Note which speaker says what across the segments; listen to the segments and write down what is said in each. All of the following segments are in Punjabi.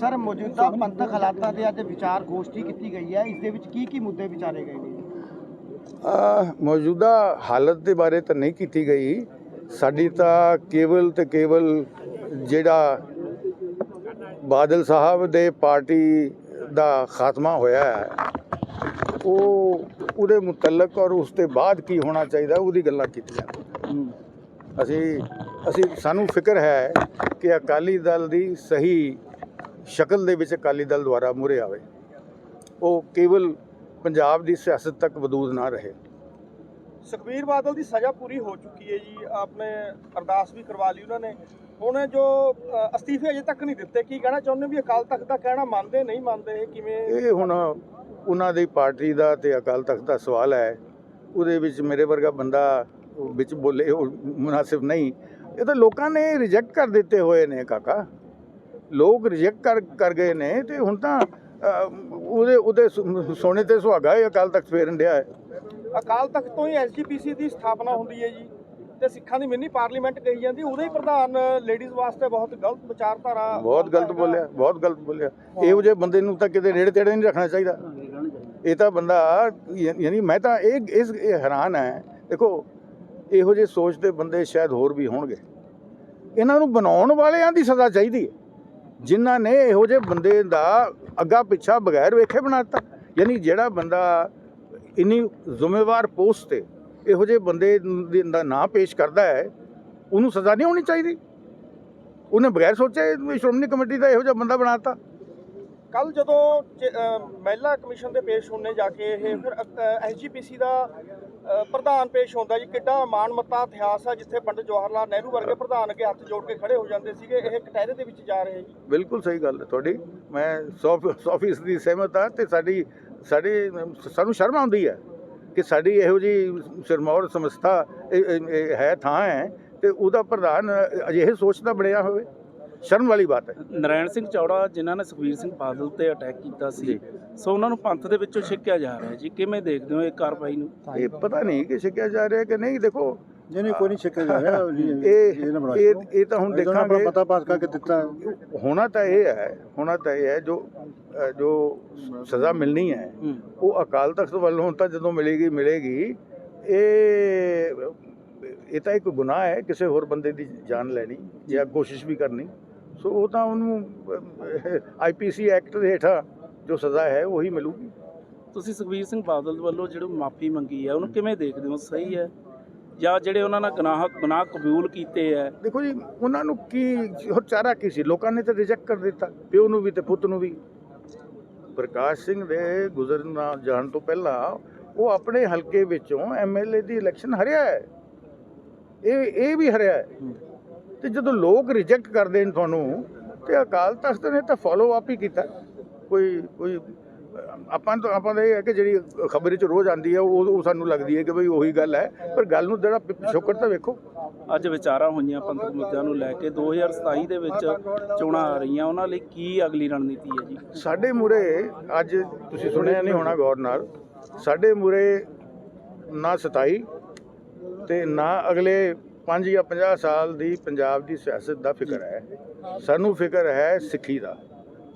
Speaker 1: ਸਰ ਮੌਜੂਦਾ ਪੰਥਕ ਹਾਲਾਤਾਂ ਦੇ ਅੱਜ ਵਿਚਾਰ ਗੋਸ਼ਟੀ ਕੀਤੀ ਗਈ ਹੈ। ਇਸ ਦੇ ਵਿੱਚ ਕੀ ਕੀ ਮੁੱਦੇ ਵਿਚਾਰੇ ਗਏ ਨੇ?
Speaker 2: ਮੌਜੂਦਾ ਹਾਲਤ ਦੇ ਬਾਰੇ ਤਾਂ ਨਹੀਂ ਕੀਤੀ ਗਈ। ਸਾਡੀ ਤਾਂ ਕੇਵਲ ਤੇ ਕੇਵਲ ਜਿਹੜਾ ਬਾਦਲ ਸਾਹਿਬ ਦੇ ਪਾਰਟੀ ਦਾ ਖਾਤਮਾ ਹੋਇਆ ਹੈ ਉਹ ਉਹਦੇ ਮੁਤਲਕ ਔਰ ਉਸ ਤੋਂ ਬਾਅਦ ਕੀ ਹੋਣਾ ਚਾਹੀਦਾ ਉਹਦੀ ਗੱਲਾਂ ਕੀਤੀਆਂ। ਅਸੀਂ ਅਸੀਂ ਸਾਨੂੰ ਫਿਕਰ ਹੈ ਕਿ ਅਕਾਲੀ ਦਲ ਦੀ ਸਹੀ ਸ਼ਕਲ ਦੇ ਵਿੱਚ ਅਕਾਲੀ ਦਲ ਦੁਆਰਾ ਮੁਰੇ ਆਵੇ ਉਹ ਕੇਵਲ ਪੰਜਾਬ ਦੀ ਸਿਆਸਤ ਤੱਕ ਵਦੂਦ ਨਾ ਰਹੇ।
Speaker 3: ਸੁਖਬੀਰ ਬਾਦਲ ਦੀ ਸਜ਼ਾ ਪੂਰੀ ਹੋ ਚੁੱਕੀ ਹੈ ਜੀ ਆਪਣੇ ਅਰਦਾਸ ਵੀ ਕਰਵਾ ਲਈ ਉਹਨਾਂ ਨੇ। ਹੁਣ ਜੋ ਅਸਤੀਫੇ ਅਜੇ ਤੱਕ ਨਹੀਂ ਦਿੱਤੇ ਕੀ ਕਹਿਣਾ ਚਾਹੁੰਦੇ ਵੀ ਅਕਾਲ ਤਖਤ ਦਾ ਕਹਿਣਾ ਮੰਨਦੇ ਨਹੀਂ ਮੰਨਦੇ ਇਹ ਕਿਵੇਂ?
Speaker 2: ਇਹ ਹੁਣ ਉਹਨਾਂ ਦੀ ਪਾਰਟੀ ਦਾ ਤੇ ਅਕਾਲ ਤਖਤ ਦਾ ਸਵਾਲ ਹੈ। ਉਹਦੇ ਵਿੱਚ ਮੇਰੇ ਵਰਗਾ ਬੰਦਾ ਵਿੱਚ ਬੋਲੇ ਉਹ ਮੁਨਾਸਿਬ ਨਹੀਂ। ਇਹ ਤਾਂ ਲੋਕਾਂ ਨੇ ਰਿਜੈਕਟ ਕਰ ਦਿੱਤੇ ਹੋਏ ਨੇ ਕਾਕਾ। ਲੋਕ ਰਿਜੈਕਟ ਕਰ ਕਰ ਗਏ ਨੇ ਤੇ ਹੁਣ ਤਾਂ ਉਹਦੇ ਉਹਦੇ ਸੋਨੇ ਤੇ ਸੁਹਾਗਾ ਇਹ ਅਕਾਲ ਤਖਤ ਫੇਰਨ ਡਿਆ ਹੈ।
Speaker 3: ਅਕਾਲ ਤਖਤ ਤੋਂ ਹੀ ਐਸਜੀਪੀਸੀ ਦੀ ਸਥਾਪਨਾ ਹੁੰਦੀ ਹੈ ਜੀ। ਤੇ ਸਿੱਖਾਂ ਦੀ ਮਿੰਨੀ ਪਾਰਲੀਮੈਂਟ ਕਹੀ ਜਾਂਦੀ ਉਹਦੇ ਹੀ ਪ੍ਰਧਾਨ ਲੇਡੀਜ਼ ਵਾਸਤੇ ਬਹੁਤ ਗਲਤ ਵਿਚਾਰਧਾਰਾ
Speaker 2: ਬਹੁਤ ਗਲਤ ਬੋਲਿਆ ਬਹੁਤ ਗਲਤ ਬੋਲਿਆ। ਇਹੋ ਜਿਹੇ ਬੰਦੇ ਨੂੰ ਤਾਂ ਕਿਤੇ ਨੇੜੇ ਤੇੜੇ ਨਹੀਂ ਰੱਖਣਾ ਚਾਹੀਦਾ। ਇਹ ਤਾਂ ਬੰਦਾ ਯਾਨੀ ਮੈਂ ਤਾਂ ਇਹ ਇਸ ਹੈਰਾਨ ਹੈ। ਦੇਖੋ ਇਹੋ ਜਿਹੇ ਸੋਚਦੇ ਬੰਦੇ ਸ਼ਾਇਦ ਹੋਰ ਵੀ ਹੋਣਗੇ। ਇਹਨਾਂ ਨੂੰ ਬਣਾਉਣ ਵਾਲਿਆਂ ਦੀ ਸਜ਼ਾ ਚਾਹੀਦੀ ਹੈ। ਜਿਨ੍ਹਾਂ ਨੇ ਇਹੋ ਜਿਹੇ ਬੰਦੇ ਦਾ ਅੱਗਾ ਪਿੱਛਾ ਬਗੈਰ ਵੇਖੇ ਬਣਾਤਾ ਯਾਨੀ ਜਿਹੜਾ ਬੰਦਾ ਇੰਨੀ ਜ਼ਿੰਮੇਵਾਰ ਪੋਸਟ ਤੇ ਇਹੋ ਜਿਹੇ ਬੰਦੇ ਦਾ ਨਾਂ ਪੇਸ਼ ਕਰਦਾ ਹੈ, ਉਹਨੂੰ ਸਜ਼ਾ ਨਹੀਂ ਹੋਣੀ ਚਾਹੀਦੀ। ਉਹਨੇ ਬਗੈਰ ਸੋਚੇ ਸ਼੍ਰੋਮਣੀ ਕਮੇਟੀ ਦਾ ਇਹੋ ਜਿਹਾ ਬੰਦਾ ਬਣਾਤਾ
Speaker 3: ਕੱਲ ਜਦੋਂ ਮਹਿਲਾ ਕਮਿਸ਼ਨ ਦੇ ਪੇਸ਼ ਹੋਣੇ ਜਾ ਕੇ ਇਹ ਫਿਰ ਐਸਜੀਪੀਸੀ ਦਾ ਪ੍ਰਧਾਨ ਪੇਸ਼ ਹੁੰਦਾ ਜੀ, ਕਿੱਡਾ ਮਾਣਮੱਤਾ ਇਤਿਹਾਸ ਆ ਜਿੱਥੇ ਪੰਡਿਤ ਜਵਾਹਰ ਲਾਲ ਨਹਿਰੂ ਵਰਗੇ ਪ੍ਰਧਾਨ ਅੱਗੇ ਹੱਥ ਜੋੜ ਕੇ ਖੜੇ ਹੋ ਜਾਂਦੇ ਸੀਗੇ, ਇਹ ਕਟਹਿਰੇ ਦੇ ਵਿੱਚ ਜਾ ਰਹੇ ਜੀ।
Speaker 2: ਬਿਲਕੁਲ ਸਹੀ ਗੱਲ ਹੈ ਤੁਹਾਡੀ, ਮੈਂ 100 ਫੀਸਦੀ ਸਹਿਮਤ ਹਾਂ ਤੇ ਸਾਡੀ ਸਾਡੀ, ਸਾਨੂੰ ਸ਼ਰਮ ਆਉਂਦੀ ਹੈ ਕਿ ਸਾਡੀ ਇਹੋ ਜੀ ਸਿਰਮੌਰ ਸੰਸਥਾ ਹੈ, ਥਾਂ ਹੈ ਤੇ ਉਹਦਾ ਪ੍ਰਧਾਨ ਅਜਿਹੇ ਸੋਚਦਾ ਬਣਿਆ ਹੋਵੇ। ਸ਼ਰਮ ਵਾਲੀ ਬਾਤ ਹੈ।
Speaker 4: ਨਰਾਇਣ ਸਿੰਘ ਚੌੜਾ ਜਿਨ੍ਹਾਂ ਨੇ ਸੁਖਬੀਰ ਸਿੰਘ ਬਾਦਲ ਤੇ ਅਟੈਕ ਕੀਤਾ ਸੀ। ਸੋ ਉਹਨਾਂ ਨੂੰ ਪੰਥ ਦੇ ਵਿੱਚੋਂ ਛਿੱਕਿਆ ਜਾ ਰਿਹਾ ਜੀ। ਕਿਵੇਂ ਦੇਖਦੇ ਹੋ ਇਹ ਕਾਰਵਾਈ ਨੂੰ?
Speaker 2: ਇਹ ਪਤਾ ਨਹੀਂ ਕਿ ਛਕਿਆ ਜਾ ਰਿਹਾ ਕਿ ਨਹੀਂ ਦੇਖੋ।
Speaker 5: ਨਹੀਂ ਕੋਈ ਨਹੀਂ ਛੱਕਿਆ ਜਾ ਰਿਹਾ।
Speaker 2: ਇਹ
Speaker 5: ਇਹ
Speaker 2: ਇਹ ਤਾਂ ਹੁਣ
Speaker 5: ਦੇਖਾਂਗੇ
Speaker 2: ਦੇਖਾਂਗੇ।
Speaker 5: ਪਤਾ ਪਾਸ ਕਰਕੇ ਦਿੱਤਾ।
Speaker 2: ਹੋਣਾ ਤਾਂ ਇਹ ਹੈ ਹੋਣਾ ਤਾਂ ਇਹ ਹੈ ਜੋ ਜੋ ਸਜ਼ਾ ਮਿਲਣੀ ਹੈ
Speaker 4: ਹੂੰ।
Speaker 2: ਉਹ ਅਕਾਲ ਤਖਤ ਵੱਲੋਂ ਤਾਂ ਜਦੋਂ ਮਿਲੇਗੀ ਮਿਲੇਗੀ। ਇਹ ਇਹ ਤਾਂ ਇੱਕ ਗੁਨਾਹ ਹੈ ਕਿਸੇ ਹੋਰ ਬੰਦੇ ਦੀ ਜਾਨ ਲੈਣੀ ਜਾਂ ਕੋਸ਼ਿਸ਼ ਵੀ ਕਰਨੀ। ਸੋ ਉਹ ਤਾਂ ਉਹਨੂੰ ਆਈਪੀਸੀ ਐਕਟ ਦੇ ਹੇਠਾਂ ਜੋ ਸਜ਼ਾ ਹੈ ਉਹੀ ਮਿਲੂਗੀ।
Speaker 4: ਤੁਸੀਂ ਸੁਖਬੀਰ ਸਿੰਘ ਬਾਦਲ ਵੱਲੋਂ ਜਿਹੜੀ ਮਾਫੀ ਮੰਗੀ ਹੈ ਉਹਨੂੰ ਕਿਵੇਂ ਦੇਖਦੇ ਹੋ? ਸਹੀ ਹੈ? ਜਾਂ ਜਿਹੜੇ ਉਹਨਾਂ ਨਾਲ ਗੁਨਾਹ ਗੁਨਾਹ ਕਬੂਲ ਕੀਤੇ ਹੈ?
Speaker 2: ਦੇਖੋ ਜੀ ਉਹਨਾਂ ਨੂੰ ਕੀ ਹੋਰ ਚਾਰਾ ਕੀ ਸੀ? ਲੋਕਾਂ ਨੇ ਤਾਂ ਰਿਜੈਕਟ ਕਰ ਦਿੱਤਾ ਪਿਓ ਨੂੰ ਵੀ ਤੇ ਪੁੱਤ ਨੂੰ ਵੀ। ਪ੍ਰਕਾਸ਼ ਸਿੰਘ ਦੇ ਗੁਜ਼ਰਨਾ ਜਾਣ ਤੋਂ ਪਹਿਲਾਂ ਉਹ ਆਪਣੇ ਹਲਕੇ ਵਿੱਚੋਂ ਐਮਐਲਏ ਦੀ ਇਲੈਕਸ਼ਨ ਹਰਿਆ ਹੈ। ਇਹ ਇਹ ਵੀ ਹਰਿਆ ਹੈ। ਤੇ ਜਦੋਂ ਲੋਕ ਰਿਜੈਕਟ ਕਰਦੇ ਨੇ ਤੁਹਾਨੂੰ ਤੇ ਅਕਾਲ ਤਖਤ ਨੇ ਤਾਂ ਫੋਲੋ ਅਪ ਹੀ ਕੀਤਾ। ਕੋਈ ਕੋਈ ਆਪਾਂ ਤਾਂ ਆਪਾਂ ਦਾ ਇਹ ਹੈ ਕਿ ਜਿਹੜੀ ਖਬਰ ਵਿੱਚ ਰੋਜ਼ ਆਉਂਦੀ ਹੈ ਉਹ ਉਹ ਸਾਨੂੰ ਲੱਗਦੀ ਹੈ ਕਿ ਭਈ ਉਹੀ ਗੱਲ ਹੈ। ਪਰ ਗੱਲ ਨੂੰ ਜਿਹੜਾ ਪਿਛੋਕੜ ਤਾਂ ਵੇਖੋ।
Speaker 4: ਅੱਜ ਵਿਚਾਰਾਂ ਹੋਈਆਂ ਪੰਥਕ ਮੁੱਦਿਆਂ ਨੂੰ ਲੈ ਕੇ 2027 ਦੇ ਵਿੱਚ ਚੋਣਾਂ ਆ ਰਹੀਆਂ ਉਹਨਾਂ ਲਈ ਕੀ ਅਗਲੀ ਰਣਨੀਤੀ ਹੈ ਜੀ?
Speaker 2: ਸਾਡੇ ਮੂਰੇ ਅੱਜ ਤੁਸੀਂ ਸੁਣਿਆ ਨਹੀਂ ਹੋਣਾ ਗੌਰ ਨਾਲ ਸਾਡੇ ਮੂਰੇ ਨਾ 27 ਤੇ ਨਾ ਅਗਲੇ 5 ਜਾਂ 50 ਸਾਲ ਦੀ ਪੰਜਾਬ ਦੀ ਸਿਆਸਤ ਦਾ ਫਿਕਰ ਹੈ। ਸਾਨੂੰ ਫਿਕਰ ਹੈ ਸਿੱਖੀ ਦਾ।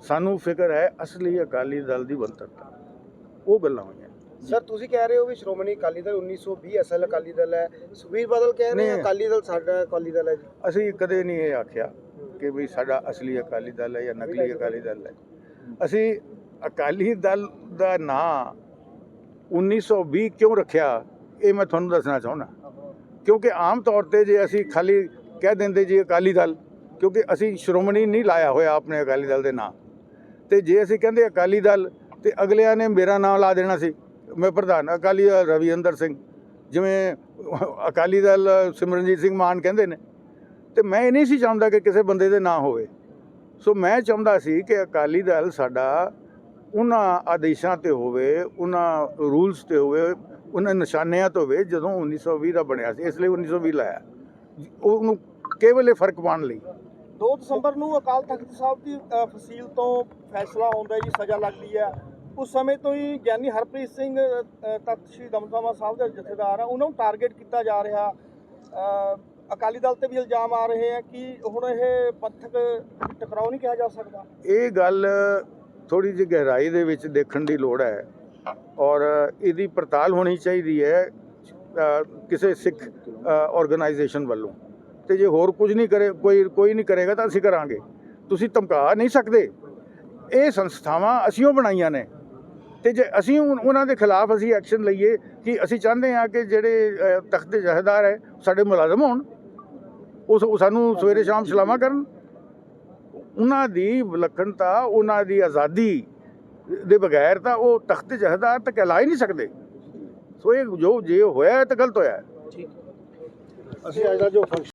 Speaker 2: ਸਾਨੂੰ ਫਿਕਰ ਹੈ ਅਸਲੀ ਅਕਾਲੀ ਦਲ ਦੀ ਬਣਤਰਤਾ ਉਹ ਗੱਲਾਂ ਹੋਈਆਂ।
Speaker 1: ਸਰ ਤੁਸੀਂ ਕਹਿ ਰਹੇ ਹੋ ਵੀ ਸ਼੍ਰੋਮਣੀ ਅਕਾਲੀ ਦਲ 1920 ਅਸਲ ਅਕਾਲੀ ਦਲ ਹੈ। ਸੁਖਬੀਰ ਬਾਦਲ ਕਹਿ ਰਹੇ। ਆ ਅਕਾਲੀ ਦਲ ਸਾਡਾ ਅਕਾਲੀ ਦਲ ਹੈ ਜੀ।
Speaker 2: ਅਸੀਂ ਕਦੇ ਨਹੀਂ ਇਹ ਆਖਿਆ ਕਿ ਵੀ ਸਾਡਾ ਅਸਲੀ ਅਕਾਲੀ ਦਲ ਹੈ ਜਾਂ ਨਕਲੀ ਅਕਾਲੀ ਦਲ ਹੈ। ਅਸੀਂ ਅਕਾਲੀ ਦਲ ਦਾ ਨਾਂ 1920 ਕਿਉਂ ਰੱਖਿਆ ਇਹ ਮੈਂ ਤੁਹਾਨੂੰ ਦੱਸਣਾ ਚਾਹੁੰਦਾ। ਕਿਉਂਕਿ ਆਮ ਤੌਰ ਤੇ ਜੇ ਅਸੀਂ ਖਾਲੀ ਕਹਿ ਦਿੰਦੇ ਜੀ ਅਕਾਲੀ ਦਲ, ਕਿਉਂਕਿ ਅਸੀਂ ਸ਼੍ਰੋਮਣੀ ਨਹੀਂ ਲਾਇਆ ਹੋਇਆ ਆਪਣੇ ਅਕਾਲੀ ਦਲ ਦੇ ਨਾਂ। ਤੇ ਜੇ ਅਸੀਂ ਕਹਿੰਦੇ ਅਕਾਲੀ ਦਲ ਤੇ ਅਗਲਿਆਂ ਨੇ ਮੇਰਾ ਨਾਮ ਲਾ ਦੇਣਾ ਸੀ। ਮੈਂ ਪ੍ਰਧਾਨ, ਅਕਾਲੀ ਦਲ ਰਵਿੰਦਰ ਸਿੰਘ, ਜਿਵੇਂ ਅਕਾਲੀ ਦਲ ਸਿਮਰਨਜੀਤ ਸਿੰਘ ਮਾਨ ਕਹਿੰਦੇ ਨੇ। ਤੇ ਮੈਂ ਇਹ ਨਹੀਂ ਸੀ ਚਾਹੁੰਦਾ ਕਿ ਕਿਸੇ ਬੰਦੇ ਦੇ ਨਾਂ ਹੋਵੇ। ਸੋ ਮੈਂ ਚਾਹੁੰਦਾ ਸੀ ਕਿ ਅਕਾਲੀ ਦਲ ਸਾਡਾ ਉਹਨਾਂ ਆਦੇਸ਼ਾਂ ਤੇ ਹੋਵੇ, ਉਹਨਾਂ ਰੂਲਸ ਤੇ ਹੋਵੇ ਉਹਨਾਂ ਨਿਸ਼ਾਨਿਆਂ ਤੇ ਹੋਵੇ ਜਦੋਂ 1920 ਦਾ ਬਣਿਆ ਸੀ ਇਸ ਲਈ 1920 ਲਾਇਆ। ਉਹਨੂੰ ਕੇਵਲ ਇਹ ਫ਼ਰਕ ਪਾਉਣ ਲਈ?
Speaker 3: 2 ਦਸੰਬਰ ਨੂੰ ਅਕਾਲ ਤਖਤ ਸਾਹਿਬ ਦੀ ਫਸੀਲ ਤੋਂ ਫੈਸਲਾ ਹੁੰਦਾ ਜੀ ਸਜ਼ਾ ਲੱਗਦੀ ਹੈ। ਉਸ ਸਮੇਂ ਤੋਂ ਹੀ ਗਿਆਨੀ ਹਰਪ੍ਰੀਤ ਸਿੰਘ ਤਖਤ ਸ੍ਰੀ ਦਮਦਮਾ ਸਾਹਿਬ ਦੇ ਜਥੇਦਾਰ ਆ। ਉਹਨਾਂ ਨੂੰ ਟਾਰਗੇਟ ਕੀਤਾ ਜਾ ਰਿਹਾ ਅਕਾਲੀ ਦਲ ਤੇ ਵੀ ਇਲਜ਼ਾਮ ਆ ਰਹੇ ਆ ਕਿ ਹੁਣ ਇਹ ਪੰਥਕ ਟਕਰਾਓ ਨਹੀਂ ਕਿਹਾ ਜਾ ਸਕਦਾ।
Speaker 2: ਇਹ ਗੱਲ ਥੋੜੀ ਜਿਹੀ ਗਹਿਰਾਈ ਦੇ ਵਿੱਚ ਦੇਖਣ ਦੀ ਲੋੜ ਹੈ। ਔਰ ਇਹਦੀ ਪੜਤਾਲ ਹੋਣੀ ਚਾਹੀਦੀ ਹੈ ਕਿਸੇ ਸਿੱਖ ਆਰਗੇਨਾਈਜੇਸ਼ਨ ਵੱਲੋਂ। ਤੇ ਜੇ ਹੋਰ ਕੁਝ ਨਹੀਂ ਕਰੇ, ਕੋਈ ਕੋਈ ਨਹੀਂ ਕਰੇਗਾ ਤਾਂ ਅਸੀਂ ਕਰਾਂਗੇ। ਤੁਸੀਂ ਧਮਕਾ ਨਹੀਂ ਸਕਦੇ। ਇਹ ਸੰਸਥਾਵਾਂ ਅਸੀਂ ਉਹ ਬਣਾਈਆਂ ਨੇ। ਤੇ ਜੇ ਅਸੀਂ ਉਹਨਾਂ ਦੇ ਖਿਲਾਫ ਅਸੀਂ ਐਕਸ਼ਨ ਲਈਏ ਕਿ ਅਸੀਂ ਚਾਹੁੰਦੇ ਹਾਂ ਕਿ ਜਿਹੜੇ ਤਖਤ ਦੇ ਹੈ, ਸਾਡੇ ਮੁਲਾਜ਼ਮ ਹੋਣ। ਉਹ ਸਾਨੂੰ ਸਵੇਰੇ ਸ਼ਾਮ ਸਲਾਮਾ ਕਰਨ। ਉਹਨਾਂ ਦੀ ਵਿਲੱਖਣਤਾ, ਉਹਨਾਂ ਦੀ ਆਜ਼ਾਦੀ ਦੇ ਬਗੈਰ ਤਾਂ ਉਹ ਤਖਤ ਜਹੇਦਾਰ ਤਾਂ ਕਹਿਲਾ ਹੀ ਨਹੀਂ ਸਕਦੇ। ਸੋ ਇਹ ਜੋ ਜੇ ਹੋਇਆ ਹੈ ਤਾਂ ਗਲਤ ਹੋਇਆ। ਹੈ
Speaker 5: ਅਸੀਂ ਅੱਜ ਦਾ ਜੋ ਫੰਕਸ਼ਨ